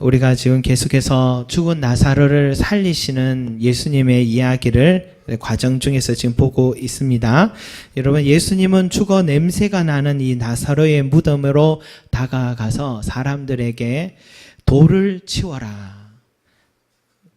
우리가 지금 계속해서 죽은 나사로를 살리시는 예수님의 이야기를 과정 중에서 지금 보고 있습니다. 여러분, 예수님은 죽어 냄새가 나는 이 나사로의 무덤으로 다가가서 사람들에게 돌을 치워라.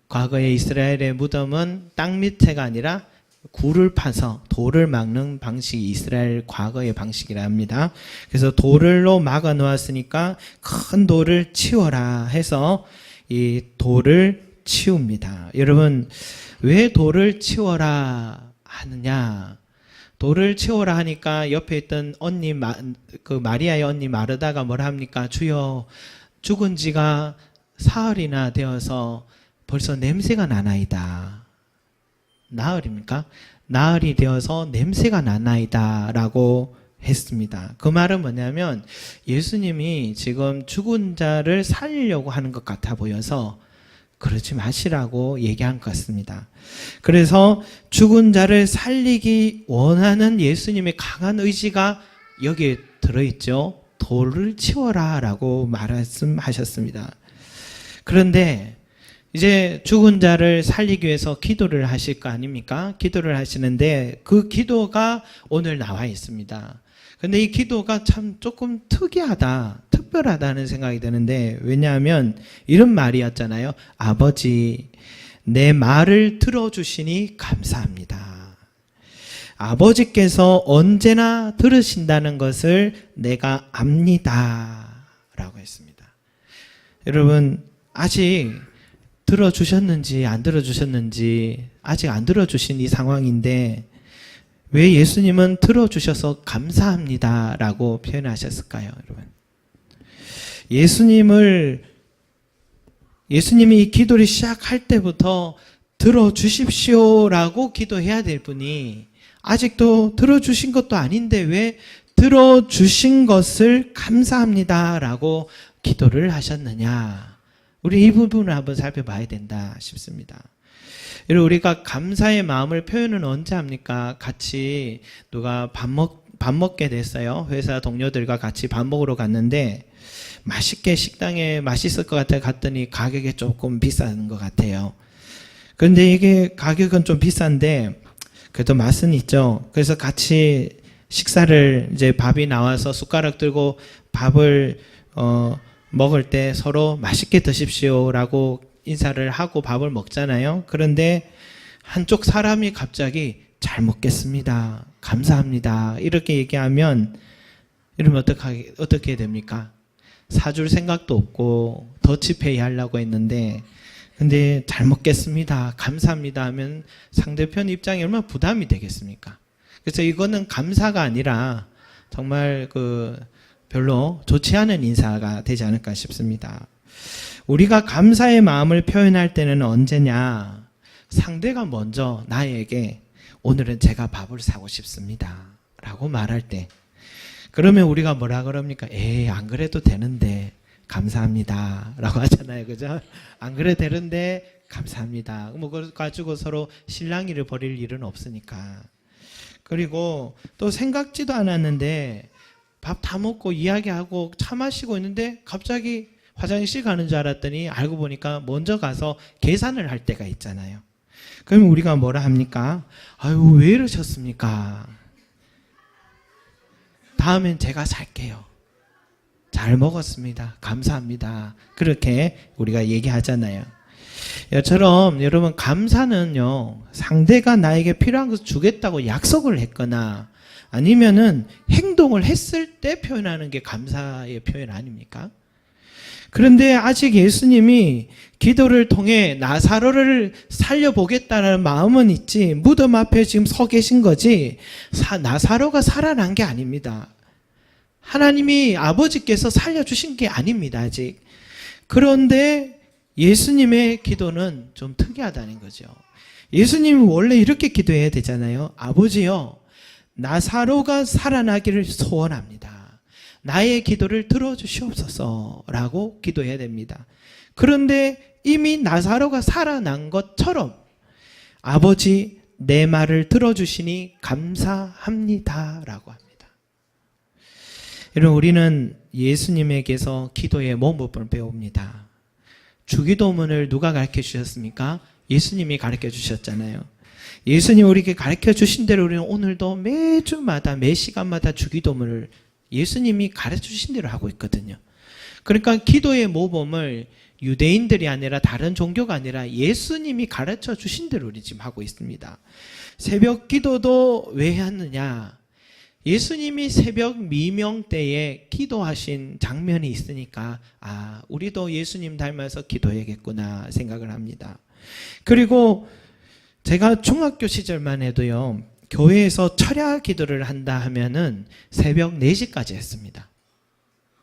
과거에 이스라엘의 무덤은 땅 밑에가 아니라 굴을 파서 돌을 막는 방식이 이스라엘 과거의 방식이라 합니다. 그래서 돌을로 막아 놓았으니까 큰 돌을 치워라 해서 이 돌을 치웁니다. 여러분, 왜 돌을 치워라 하느냐? 돌을 치워라 하니까 옆에 있던 언니, 마, 그 마리아의 언니 마르다가 뭐라 합니까? 주여, 죽은 지가 사흘이나 되어서 벌써 냄새가 나나이다. 나흘입니까? 나흘이 되어서 냄새가 나나이다 라고 했습니다. 그 말은 뭐냐면 예수님이 지금 죽은 자를 살리려고 하는 것 같아 보여서 그러지 마시라고 얘기한 것 같습니다. 그래서 죽은 자를 살리기 원하는 예수님의 강한 의지가 여기에 들어있죠. 돌을 치워라 라고 말씀하셨습니다. 그런데 이제 죽은 자를 살리기 위해서 기도를 하실 거 아닙니까? 기도를 하시는데 그 기도가 오늘 나와 있습니다. 근데 이 기도가 참 조금 특이하다, 특별하다는 생각이 드는데 왜냐하면 이런 말이었잖아요. 아버지, 내 말을 들어주시니 감사합니다. 아버지께서 언제나 들으신다는 것을 내가 압니다. 라고 했습니다. 여러분, 아직 들어주셨는지 안 들어주셨는지 아직 안 들어주신 이 상황인데 왜 예수님은 들어주셔서 감사합니다 라고 표현하셨을까요, 여러분? 예수님을 예수님이 이 기도를 시작할 때부터 들어주십시오 라고 기도해야 될 분이 아직도 들어주신 것도 아닌데 왜 들어주신 것을 감사합니다 라고 기도를 하셨느냐? 우리 이 부분을 한번 살펴봐야 된다 싶습니다. 여러분 우리가 감사의 마음을 표현은 언제 합니까? 같이 누가 밥 먹, 밥 먹게 됐어요. 회사 동료들과 같이 밥 먹으러 갔는데 맛있게 식당에 맛있을 것 같아 갔더니 가격이 조금 비싼 것 같아요. 그런데 이게 가격은 좀 비싼데 그래도 맛은 있죠. 그래서 같이 식사를 이제 밥이 나와서 숟가락 들고 밥을 어 먹을 때 서로 맛있게 드십시오라고 인사를 하고 밥을 먹잖아요. 그런데 한쪽 사람이 갑자기 잘 먹겠습니다. 감사합니다. 이렇게 얘기하면 이러면 어떻게 어떻게 됩니까? 사줄 생각도 없고 더치페이 하려고 했는데 근데 잘 먹겠습니다. 감사합니다 하면 상대편 입장이 얼마나 부담이 되겠습니까? 그래서 이거는 감사가 아니라 정말 그 별로 좋지 않은 인사가 되지 않을까 싶습니다. 우리가 감사의 마음을 표현할 때는 언제냐? 상대가 먼저 나에게 오늘은 제가 밥을 사고 싶습니다. 라고 말할 때. 그러면 우리가 뭐라 그럽니까? 에이, 안 그래도 되는데, 감사합니다. 라고 하잖아요. 그죠? 안 그래도 되는데, 감사합니다. 뭐, 그거 가지고 서로 실랑이를 벌일 일은 없으니까. 그리고 또 생각지도 않았는데, 밥 다 먹고 이야기하고 차 마시고 있는데 갑자기 화장실 가는 줄 알았더니 알고 보니까 먼저 가서 계산을 할 때가 있잖아요. 그러면 우리가 뭐라 합니까? 아유, 왜 이러셨습니까? 다음엔 제가 살게요. 잘 먹었습니다. 감사합니다. 그렇게 우리가 얘기하잖아요. 이처럼 여러분 감사는요 상대가 나에게 필요한 것을 주겠다고 약속을 했거나 아니면은 행동을 했을 때 표현하는 게 감사의 표현 아닙니까? 그런데 아직 예수님이 기도를 통해 나사로를 살려보겠다는 마음은 있지 무덤 앞에 지금 서 계신 거지 사, 나사로가 살아난 게 아닙니다. 하나님이 아버지께서 살려주신 게 아닙니다 아직. 그런데 예수님의 기도는 좀 특이하다는 거죠. 예수님이 원래 이렇게 기도해야 되잖아요. 아버지요, 나사로가 살아나기를 소원합니다. 나의 기도를 들어주시옵소서라고 기도해야 됩니다. 그런데 이미 나사로가 살아난 것처럼 아버지 내 말을 들어주시니 감사합니다라고 합니다. 여러분 우리는 예수님에게서 기도의 모범을 배웁니다. 주기도문을 누가 가르쳐 주셨습니까? 예수님이 가르쳐 주셨잖아요. 예수님 우리에게 가르쳐 주신 대로 우리는 오늘도 매주마다 매 시간마다 주기도문을 예수님이 가르쳐 주신 대로 하고 있거든요. 그러니까 기도의 모범을 유대인들이 아니라 다른 종교가 아니라 예수님이 가르쳐 주신 대로 우리 지금 하고 있습니다. 새벽 기도도 왜 하느냐? 예수님이 새벽 미명 때에 기도하신 장면이 있으니까 아, 우리도 예수님 닮아서 기도해야겠구나 생각을 합니다. 그리고 제가 중학교 시절만 해도요. 교회에서 철야 기도를 한다 하면은 새벽 4시까지 했습니다.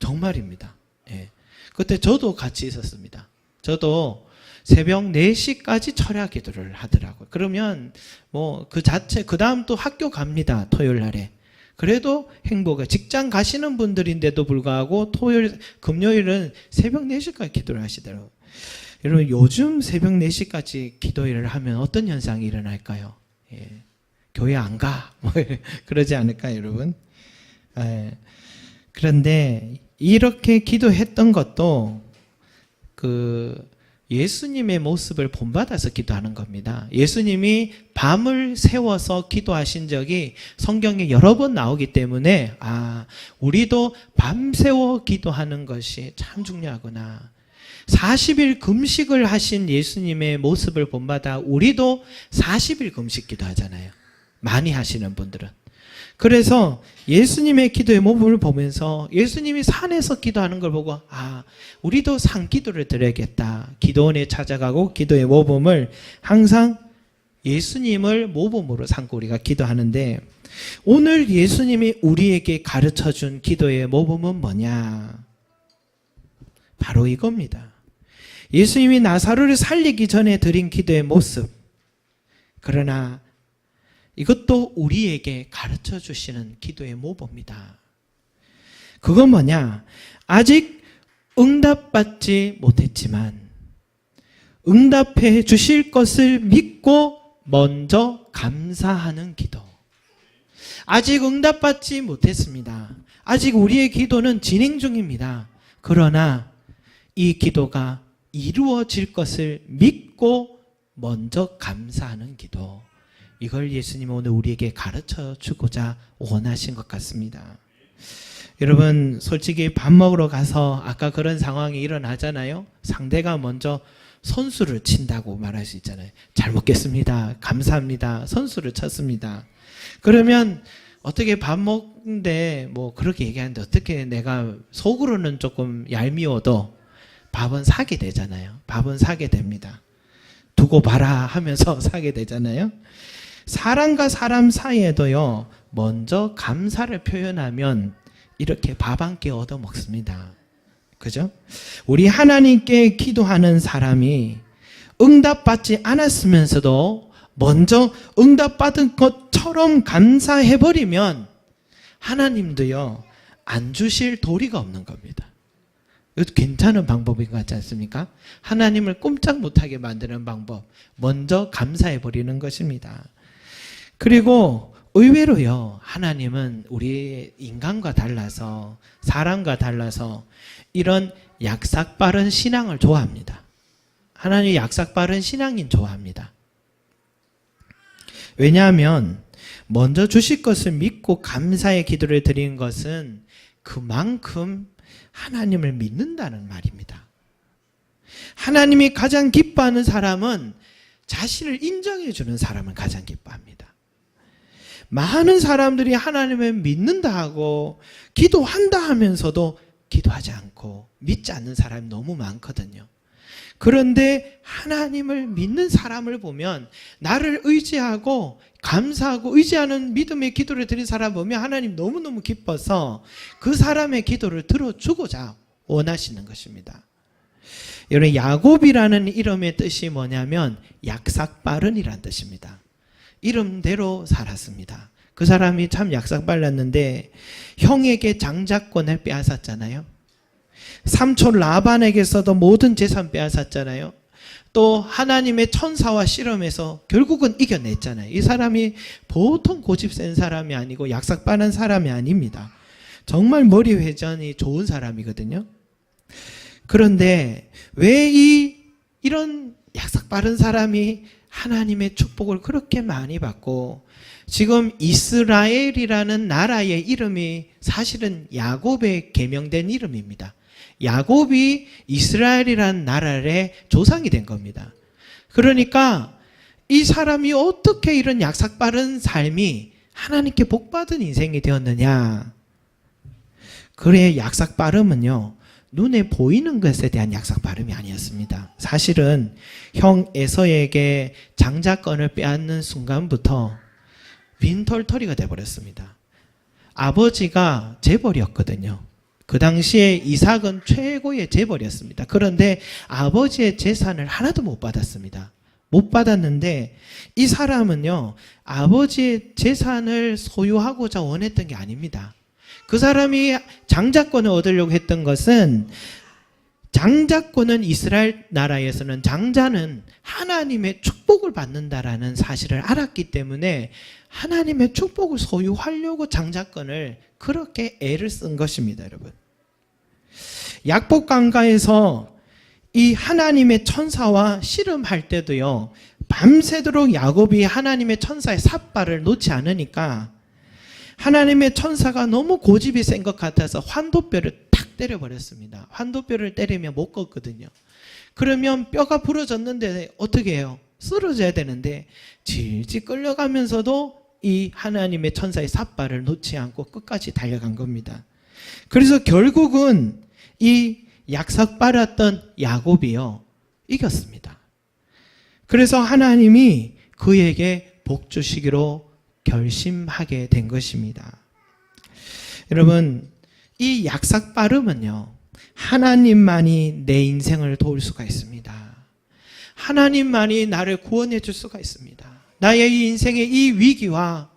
정말입니다. 예. 그때 저도 같이 있었습니다. 저도 새벽 4시까지 철야 기도를 하더라고요. 그러면 뭐 그 자체 그 다음 또 학교 갑니다. 토요일 날에. 그래도 행복해. 직장 가시는 분들인데도 불구하고 토요일 금요일은 새벽 4시까지 기도를 하시더라고요. 여러분 요즘 새벽 4시까지 기도를 하면 어떤 현상이 일어날까요? 예. 교회 안 가. 뭐 그러지 않을까요, 여러분? 예. 그런데 이렇게 기도했던 것도 그 예수님의 모습을 본받아서 기도하는 겁니다. 예수님이 밤을 세워서 기도하신 적이 성경에 여러 번 나오기 때문에 아, 우리도 밤새워 기도하는 것이 참 중요하구나. 40일 금식을 하신 예수님의 모습을 본받아 우리도 40일 금식 기도하잖아요. 많이 하시는 분들은. 그래서 예수님의 기도의 모습을 보면서 예수님이 산에서 기도하는 걸 보고 아 우리도 산 기도를 드려야겠다. 기도원에 찾아가고 기도의 모범을 항상 예수님을 모범으로 삼고 우리가 기도하는데 오늘 예수님이 우리에게 가르쳐 준 기도의 모범은 뭐냐? 바로 이겁니다. 예수님이 나사로를 살리기 전에 드린 기도의 모습. 그러나 이것도 우리에게 가르쳐 주시는 기도의 모범입니다. 그건 뭐냐? 아직 응답받지 못했지만 응답해 주실 것을 믿고 먼저 감사하는 기도. 아직 응답받지 못했습니다. 아직 우리의 기도는 진행 중입니다. 그러나 이 기도가 이루어질 것을 믿고 먼저 감사하는 기도. 이걸 예수님 오늘 우리에게 가르쳐 주고자 원하신 것 같습니다. 여러분, 솔직히 밥 먹으러 가서 아까 그런 상황이 일어나잖아요. 상대가 먼저 선수를 친다고 말할 수 있잖아요. 잘 먹겠습니다. 감사합니다. 선수를 쳤습니다. 그러면 어떻게 밥 먹는데 뭐 그렇게 얘기하는데 어떻게 내가 속으로는 조금 얄미워도 밥은 사게 되잖아요. 밥은 사게 됩니다. 두고 봐라 하면서 사게 되잖아요. 사람과 사람 사이에도요, 먼저 감사를 표현하면 이렇게 밥 한 끼 얻어 먹습니다. 그죠? 우리 하나님께 기도하는 사람이 응답받지 않았으면서도 먼저 응답받은 것처럼 감사해버리면 하나님도요, 안 주실 도리가 없는 겁니다. 이것도 괜찮은 방법인 것 같지 않습니까? 하나님을 꼼짝 못하게 만드는 방법. 먼저 감사해 버리는 것입니다. 그리고 의외로요, 하나님은 우리 인간과 달라서, 사람과 달라서 이런 약삭 빠른 신앙을 좋아합니다. 하나님 약삭 빠른 신앙인 좋아합니다. 왜냐하면 먼저 주실 것을 믿고 감사의 기도를 드리는 것은 그만큼 하나님을 믿는다는 말입니다. 하나님이 가장 기뻐하는 사람은 자신을 인정해 주는 사람을 가장 기뻐합니다. 많은 사람들이 하나님을 믿는다 하고 기도한다 하면서도 기도하지 않고 믿지 않는 사람이 너무 많거든요. 그런데 하나님을 믿는 사람을 보면 나를 의지하고 감사하고 의지하는 믿음의 기도를 드린 사람 보면 하나님 너무너무 기뻐서 그 사람의 기도를 들어주고자 원하시는 것입니다. 여러분 야곱이라는 이름의 뜻이 뭐냐면 약삭빠른이란 뜻입니다. 이름대로 살았습니다. 그 사람이 참 약삭 빨랐는데 형에게 장자권을 빼앗았잖아요. 삼촌 라반에게서도 모든 재산 빼앗았잖아요. 또 하나님의 천사와 실험해서 결국은 이겨냈잖아요. 이 사람이 보통 고집 센 사람이 아니고 약삭 빠른 사람이 아닙니다. 정말 머리 회전이 좋은 사람이거든요. 그런데 왜 이 이런 약삭 빠른 사람이 하나님의 축복을 그렇게 많이 받고 지금 이스라엘이라는 나라의 이름이 사실은 야곱의 개명된 이름입니다. 야곱이 이스라엘이라는 나라의 조상이 된 겁니다. 그러니까 이 사람이 어떻게 이런 약삭 빠른 삶이 하나님께 복받은 인생이 되었느냐? 그래 약삭 빠름은요. 눈에 보이는 것에 대한 약삭 발음이 아니었습니다. 사실은 형 에서에게 장자권을 빼앗는 순간부터 빈털터리가 돼버렸습니다. 아버지가 재벌이었거든요. 그 당시에 이삭은 최고의 재벌이었습니다. 그런데 아버지의 재산을 하나도 못 받았습니다. 못 받았는데 이 사람은요, 아버지의 재산을 소유하고자 원했던 게 아닙니다. 그 사람이 장자권을 얻으려고 했던 것은 장자권은 이스라엘 나라에서는 장자는 하나님의 축복을 받는다라는 사실을 알았기 때문에 하나님의 축복을 소유하려고 장자권을 그렇게 애를 쓴 것입니다, 여러분. 약복 강가에서 이 하나님의 천사와 씨름할 때도요, 밤새도록 야곱이 하나님의 천사의 삿발을 놓지 않으니까 하나님의 천사가 너무 고집이 센 것 같아서 환도뼈를 탁 때려버렸습니다. 환도뼈를 때리면 못 걷거든요. 그러면 뼈가 부러졌는데 어떻게 해요? 쓰러져야 되는데 질질 끌려가면서도 이 하나님의 천사의 삿발을 놓지 않고 끝까지 달려간 겁니다. 그래서 결국은 이 약삭 빨았던 야곱이요 이겼습니다. 그래서 하나님이 그에게 복 주시기로 결심하게 된 것입니다. 여러분, 이 약삭 빠름은요, 하나님만이 내 인생을 도울 수가 있습니다. 하나님만이 나를 구원해 줄 수가 있습니다. 나의 이 인생의 이 위기와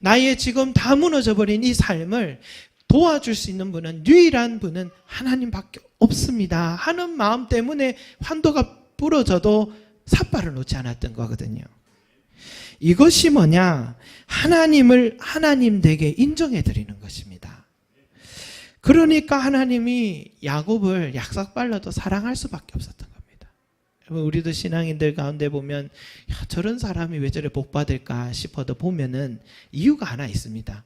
나의 지금 다 무너져 버린 이 삶을 도와줄 수 있는 분은 유일한 분은 하나님밖에 없습니다. 하는 마음 때문에 환도가 부러져도 삿발을 놓지 않았던 거거든요. 이것이 뭐냐? 하나님을 하나님 되게 인정해 드리는 것입니다. 그러니까 하나님이 야곱을 약삭 빨라도 사랑할 수밖에 없었던 겁니다. 우리도 신앙인들 가운데 보면 야, 저런 사람이 왜 저래 복 받을까 싶어도 보면은 이유가 하나 있습니다.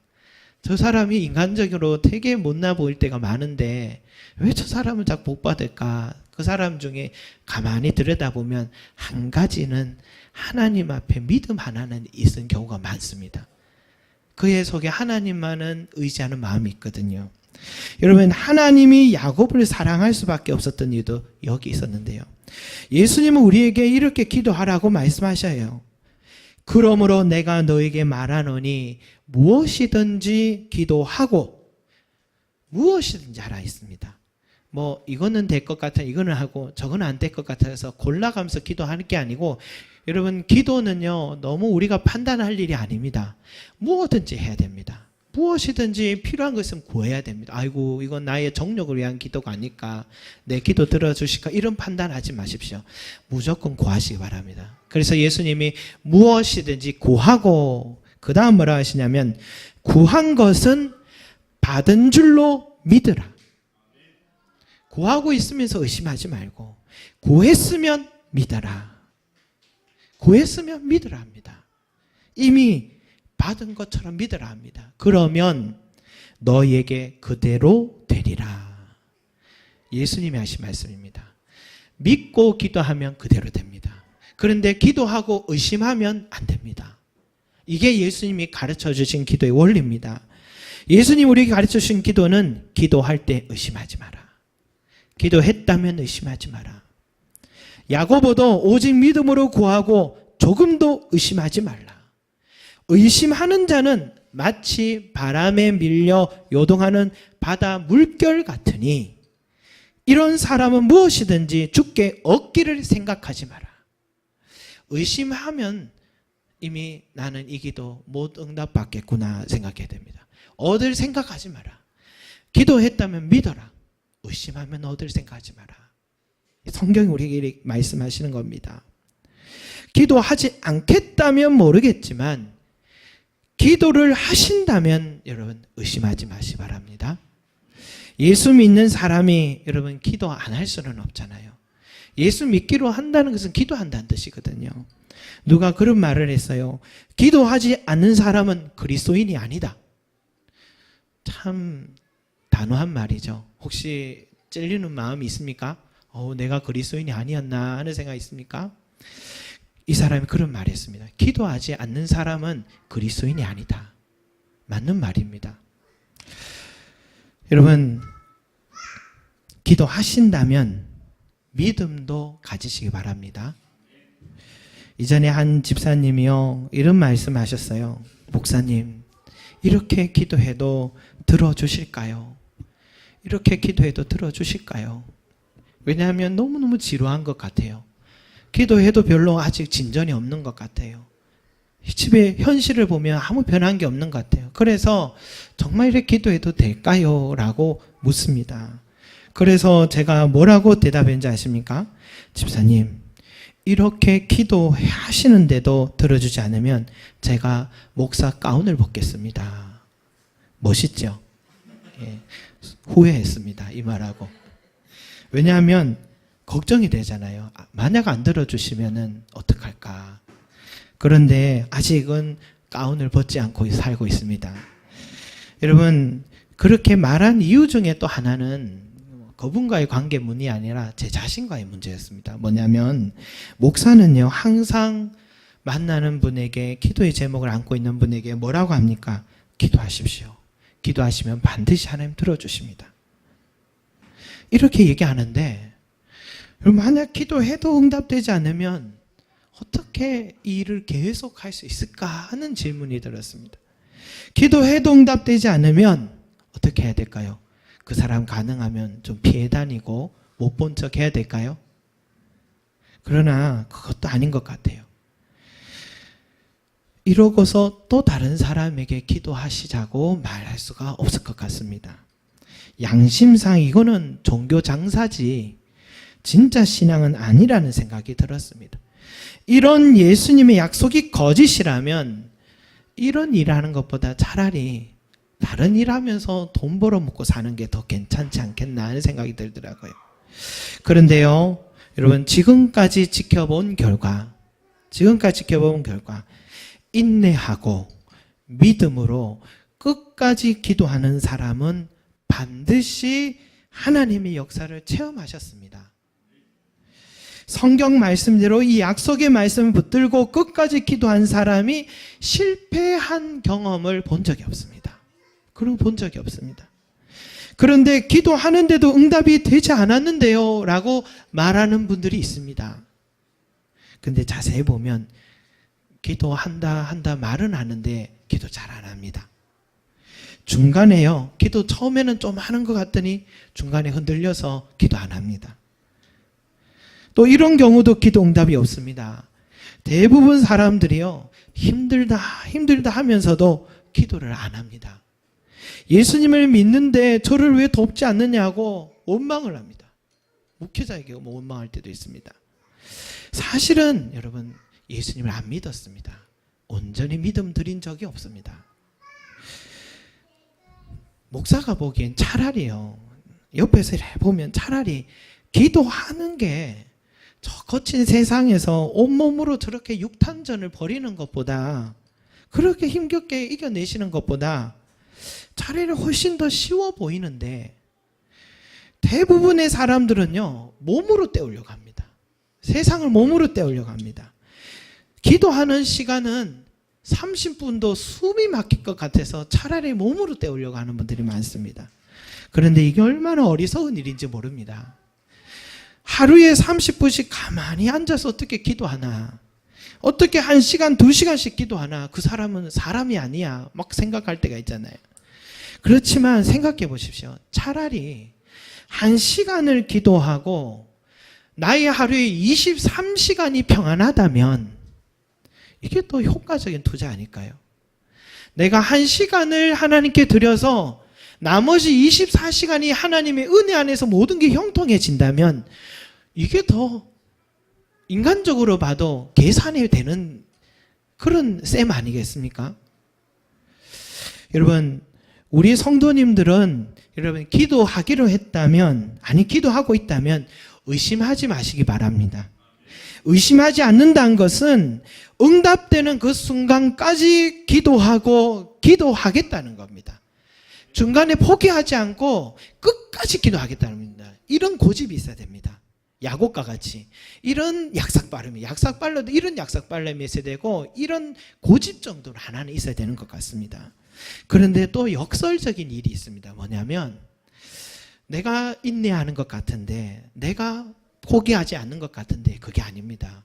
저 사람이 인간적으로 되게 못나 보일 때가 많은데 왜 저 사람은 자꾸 복 받을까? 그 사람 중에 가만히 들여다보면 한 가지는 하나님 앞에 믿음 하나는 있는 경우가 많습니다. 그의 속에 하나님만은 의지하는 마음이 있거든요. 여러분 하나님이 야곱을 사랑할 수밖에 없었던 이유도 여기 있었는데요. 예수님은 우리에게 이렇게 기도하라고 말씀하셔요. 그러므로 내가 너에게 말하노니 무엇이든지 기도하고 무엇이든지 하라 했습니다. 뭐 이거는 될 것 같아 이거는 하고 저거는 안될 것 같아서 골라가면서 기도하는 게 아니고 여러분 기도는요 너무 우리가 판단할 일이 아닙니다. 무엇든지 해야 됩니다. 무엇이든지 필요한 것은 구해야 됩니다. 아이고 이건 나의 정력을 위한 기도가 아닐까 내 기도 들어주실까 이런 판단하지 마십시오. 무조건 구하시기 바랍니다. 그래서 예수님이 무엇이든지 구하고 그 다음 뭐라 하시냐면 구한 것은 받은 줄로 믿으라. 구하고 있으면서 의심하지 말고 구했으면 믿어라. 구했으면 믿으라 합니다. 이미 받은 것처럼 믿으라 합니다. 그러면 너에게 그대로 되리라. 예수님이 하신 말씀입니다. 믿고 기도하면 그대로 됩니다. 그런데 기도하고 의심하면 안 됩니다. 이게 예수님이 가르쳐 주신 기도의 원리입니다. 예수님 우리에게 가르쳐 주신 기도는 기도할 때 의심하지 마라. 기도했다면 의심하지 마라. 야고보도 오직 믿음으로 구하고 조금도 의심하지 말라. 의심하는 자는 마치 바람에 밀려 요동하는 바다 물결 같으니 이런 사람은 무엇이든지 죽게 얻기를 생각하지 마라. 의심하면 이미 나는 이 기도 못 응답받겠구나 생각해야 됩니다. 얻을 생각하지 마라. 기도했다면 믿어라. 의심하면 얻을 생각하지 마라. 성경이 우리에게 말씀하시는 겁니다. 기도하지 않겠다면 모르겠지만 기도를 하신다면 여러분 의심하지 마시 바랍니다. 예수 믿는 사람이 여러분 기도 안 할 수는 없잖아요. 예수 믿기로 한다는 것은 기도한다는 뜻이거든요. 누가 그런 말을 했어요. 기도하지 않는 사람은 그리스도인이 아니다. 참 단호한 말이죠. 혹시 찔리는 마음이 있습니까? 어, 내가 그리스도인이 아니었나 하는 생각이 있습니까? 이 사람이 그런 말을 했습니다. 기도하지 않는 사람은 그리스도인이 아니다. 맞는 말입니다. 여러분, 기도하신다면 믿음도 가지시기 바랍니다. 이전에 한 집사님이요, 이런 말씀 하셨어요. 목사님, 이렇게 기도해도 들어주실까요? 이렇게 기도해도 들어주실까요? 왜냐하면 너무너무 지루한 것 같아요. 기도해도 별로 아직 진전이 없는 것 같아요. 이 집의 현실을 보면 아무 변한 게 없는 것 같아요. 그래서 정말 이렇게 기도해도 될까요? 라고 묻습니다. 그래서 제가 뭐라고 대답했는지 아십니까? 집사님, 이렇게 기도하시는데도 들어주지 않으면 제가 목사 가운을 벗겠습니다. 멋있죠? 예, 후회했습니다. 이 말하고. 왜냐하면 걱정이 되잖아요. 아, 만약 안 들어주시면은 어떡할까. 그런데 아직은 가운을 벗지 않고 살고 있습니다. 여러분, 그렇게 말한 이유 중에 또 하나는 그분과의 관계문이 아니라 제 자신과의 문제였습니다. 뭐냐면, 목사는요, 항상 만나는 분에게, 기도의 제목을 안고 있는 분에게 뭐라고 합니까? 기도하십시오. 기도하시면 반드시 하나님 들어주십니다. 이렇게 얘기하는데, 만약 기도해도 응답되지 않으면 어떻게 이 일을 계속 할 수 있을까 하는 질문이 들었습니다. 기도해도 응답되지 않으면 어떻게 해야 될까요? 그 사람 가능하면 좀 피해 다니고 못 본 척 해야 될까요? 그러나 그것도 아닌 것 같아요. 이러고서 또 다른 사람에게 기도하시자고 말할 수가 없을 것 같습니다. 양심상 이거는 종교 장사지 진짜 신앙은 아니라는 생각이 들었습니다. 이런 예수님의 약속이 거짓이라면 이런 일하는 것보다 차라리 다른 일 하면서 돈 벌어 먹고 사는 게 더 괜찮지 않겠나 하는 생각이 들더라고요. 그런데요, 여러분, 지금까지 지켜본 결과, 지금까지 지켜본 결과, 인내하고 믿음으로 끝까지 기도하는 사람은 반드시 하나님의 역사를 체험하셨습니다. 성경 말씀대로 이 약속의 말씀을 붙들고 끝까지 기도한 사람이 실패한 경험을 본 적이 없습니다. 그런 본 적이 없습니다. 그런데 기도하는데도 응답이 되지 않았는데요. 라고 말하는 분들이 있습니다. 근데 자세히 보면 기도한다, 한다 말은 하는데 기도 잘 안 합니다. 중간에요. 기도 처음에는 좀 하는 것 같더니 중간에 흔들려서 기도 안 합니다. 또 이런 경우도 기도 응답이 없습니다. 대부분 사람들이요. 힘들다, 힘들다 하면서도 기도를 안 합니다. 예수님을 믿는데 저를 왜 돕지 않느냐고 원망을 합니다. 목회자에게 뭐 원망할 때도 있습니다. 사실은 여러분 예수님을 안 믿었습니다. 온전히 믿음 드린 적이 없습니다. 목사가 보기엔 차라리요. 옆에서 보면 차라리 기도하는 게 저 거친 세상에서 온몸으로 저렇게 육탄전을 벌이는 것보다 그렇게 힘겹게 이겨내시는 것보다 차라리 훨씬 더 쉬워 보이는데 대부분의 사람들은요 몸으로 때우려고 합니다. 세상을 몸으로 때우려고 합니다. 기도하는 시간은 30분도 숨이 막힐 것 같아서 차라리 몸으로 때우려고 하는 분들이 많습니다. 그런데 이게 얼마나 어리석은 일인지 모릅니다. 하루에 30분씩 가만히 앉아서 어떻게 기도하나? 어떻게 한 시간, 두 시간씩 기도하나? 그 사람은 사람이 아니야. 막 생각할 때가 있잖아요. 그렇지만 생각해 보십시오. 차라리 한 시간을 기도하고 나의 하루에 23시간이 평안하다면 이게 더 효과적인 투자 아닐까요? 내가 한 시간을 하나님께 드려서 나머지 24시간이 하나님의 은혜 안에서 모든 게 형통해진다면 이게 더 인간적으로 봐도 계산이 되는 그런 셈 아니겠습니까? 여러분, 우리 성도님들은 여러분 기도하기로 했다면 아니 기도하고 있다면 의심하지 마시기 바랍니다. 의심하지 않는다는 것은 응답되는 그 순간까지 기도하고 기도하겠다는 겁니다. 중간에 포기하지 않고 끝까지 기도하겠다는 겁니다. 이런 고집이 있어야 됩니다. 야곱과 같이 이런 약삭빠름이 약삭빨러도 이런 약삭빨름이 있어야 되고 이런 고집 정도는 하나는 있어야 되는 것 같습니다. 그런데 또 역설적인 일이 있습니다. 뭐냐면 내가 인내하는 것 같은데 내가 포기하지 않는 것 같은데 그게 아닙니다.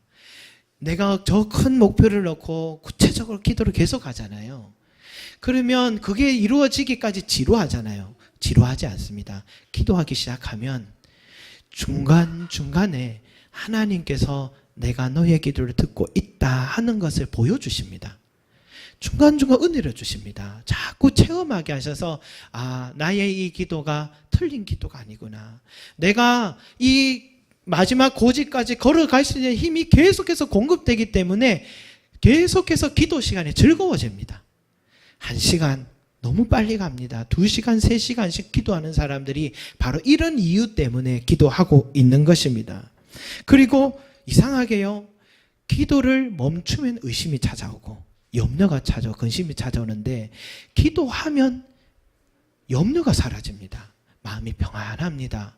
내가 저 큰 목표를 놓고 구체적으로 기도를 계속 하잖아요. 그러면 그게 이루어지기까지 지루하잖아요. 지루하지 않습니다. 기도하기 시작하면 중간중간에 하나님께서 내가 너의 기도를 듣고 있다 하는 것을 보여주십니다. 중간중간 은혜를 주십니다. 자꾸 체험하게 하셔서, 아, 나의 이 기도가 틀린 기도가 아니구나. 내가 이 마지막 고지까지 걸어갈 수 있는 힘이 계속해서 공급되기 때문에 계속해서 기도 시간이 즐거워집니다. 한 시간 너무 빨리 갑니다. 두 시간, 세 시간씩 기도하는 사람들이 바로 이런 이유 때문에 기도하고 있는 것입니다. 그리고 이상하게요. 기도를 멈추면 의심이 찾아오고 염려가 찾아오, 근심이 찾아오는데 기도하면 염려가 사라집니다. 마음이 평안합니다.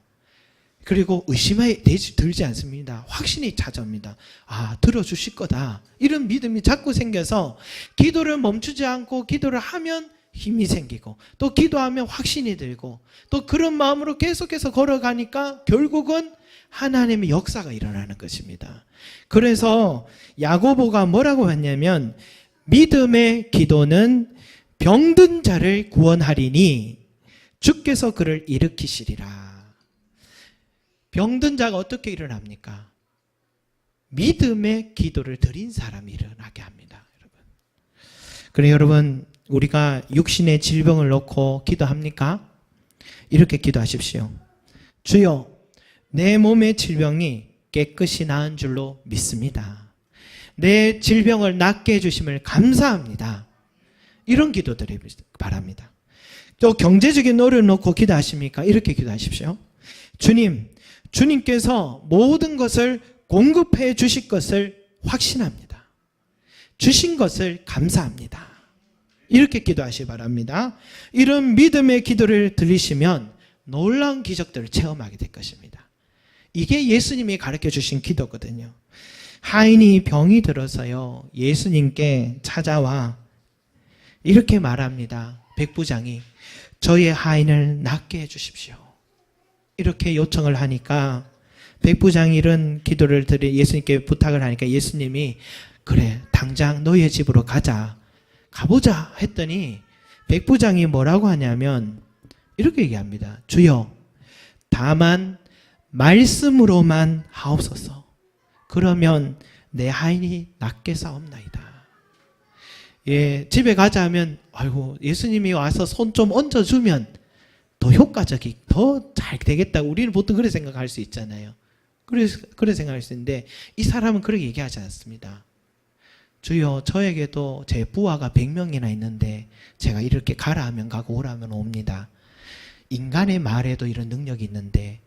그리고 의심이 들지 않습니다. 확신이 찾아옵니다. 아, 들어주실 거다. 이런 믿음이 자꾸 생겨서 기도를 멈추지 않고 기도를 하면 힘이 생기고 또 기도하면 확신이 들고 또 그런 마음으로 계속해서 걸어가니까 결국은 하나님의 역사가 일어나는 것입니다. 그래서 야고보가 뭐라고 했냐면 믿음의 기도는 병든 자를 구원하리니 주께서 그를 일으키시리라. 병든 자가 어떻게 일어납니까? 믿음의 기도를 드린 사람이 일어나게 합니다. 여러분. 그래 여러분 우리가 육신의 질병을 놓고 기도합니까? 이렇게 기도하십시오. 주여 내 몸의 질병이 깨끗이 나은 줄로 믿습니다. 내 질병을 낫게 해주심을 감사합니다. 이런 기도 드리 바랍니다. 또 경제적인 노력을 놓고 기도하십니까? 이렇게 기도하십시오. 주님, 주님께서 모든 것을 공급해 주실 것을 확신합니다. 주신 것을 감사합니다. 이렇게 기도하시 기 바랍니다. 이런 믿음의 기도를 들리시면 놀라운 기적들을 체험하게 될 것입니다. 이게 예수님이 가르쳐 주신 기도거든요. 하인이 병이 들어서요, 예수님께 찾아와 이렇게 말합니다. 백부장이 저의 하인을 낫게 해 주십시오. 이렇게 요청을 하니까 백부장이 이런 기도를 드리 예수님께 부탁을 하니까 예수님이 그래 당장 너의 집으로 가자 가보자 했더니 백부장이 뭐라고 하냐면 이렇게 얘기합니다. 주여 다만 말씀으로만 하옵소서. 그러면 내 하인이 낫게 싸움나이다. 예, 집에 가자 하면 아이고 예수님이 와서 손 좀 얹어주면 더 효과적이 더 잘 되겠다. 우리는 보통 그렇게 생각할 수 있잖아요. 그래 그래 생각할 수 있는데 이 사람은 그렇게 얘기하지 않습니다. 주여 저에게도 제 부하가 100명이나 있는데 제가 이렇게 가라 하면 가고 오라 하면 옵니다. 인간의 말에도 이런 능력이 있는데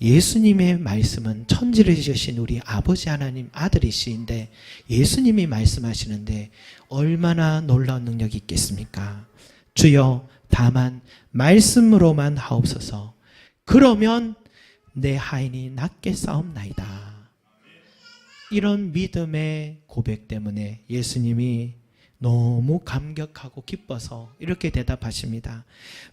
예수님의 말씀은 천지를 지으신 우리 아버지 하나님 아들이시인데 예수님이 말씀하시는데 얼마나 놀라운 능력이 있겠습니까? 주여 다만 말씀으로만 하옵소서. 그러면 내 하인이 낫게 싸움나이다. 이런 믿음의 고백 때문에 예수님이 너무 감격하고 기뻐서 이렇게 대답하십니다.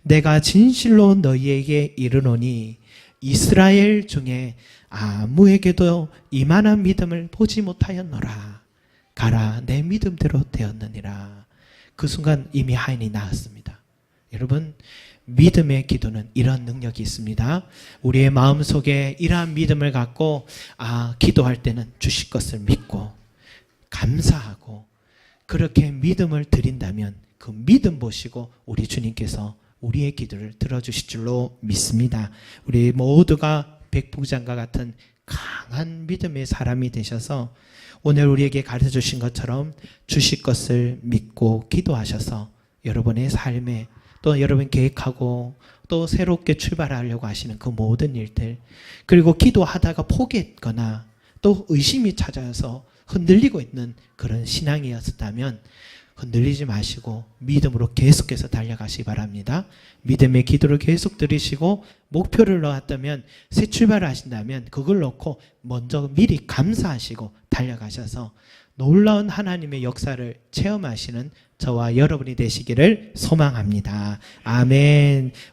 내가 진실로 너희에게 이르노니 이스라엘 중에 아무에게도 이만한 믿음을 보지 못하였노라. 가라, 내 믿음대로 되었느니라. 그 순간 이미 하인이 나았습니다. 여러분, 믿음의 기도는 이런 능력이 있습니다. 우리의 마음 속에 이러한 믿음을 갖고 아 기도할 때는 주실 것을 믿고 감사하고 그렇게 믿음을 드린다면 그 믿음 보시고 우리 주님께서 우리의 기도를 들어주실 줄로 믿습니다. 우리 모두가 백부장과 같은 강한 믿음의 사람이 되셔서 오늘 우리에게 가르쳐 주신 것처럼 주실 것을 믿고 기도하셔서 여러분의 삶에 또 여러분 계획하고 또 새롭게 출발하려고 하시는 그 모든 일들 그리고 기도하다가 포기했거나 또 의심이 찾아서 흔들리고 있는 그런 신앙이었다면 흔들리지 마시고 믿음으로 계속해서 달려가시기 바랍니다. 믿음의 기도를 계속 들으시고 목표를 넣었다면 새 출발을 하신다면 그걸 놓고 먼저 미리 감사하시고 달려가셔서 놀라운 하나님의 역사를 체험하시는 저와 여러분이 되시기를 소망합니다. 아멘.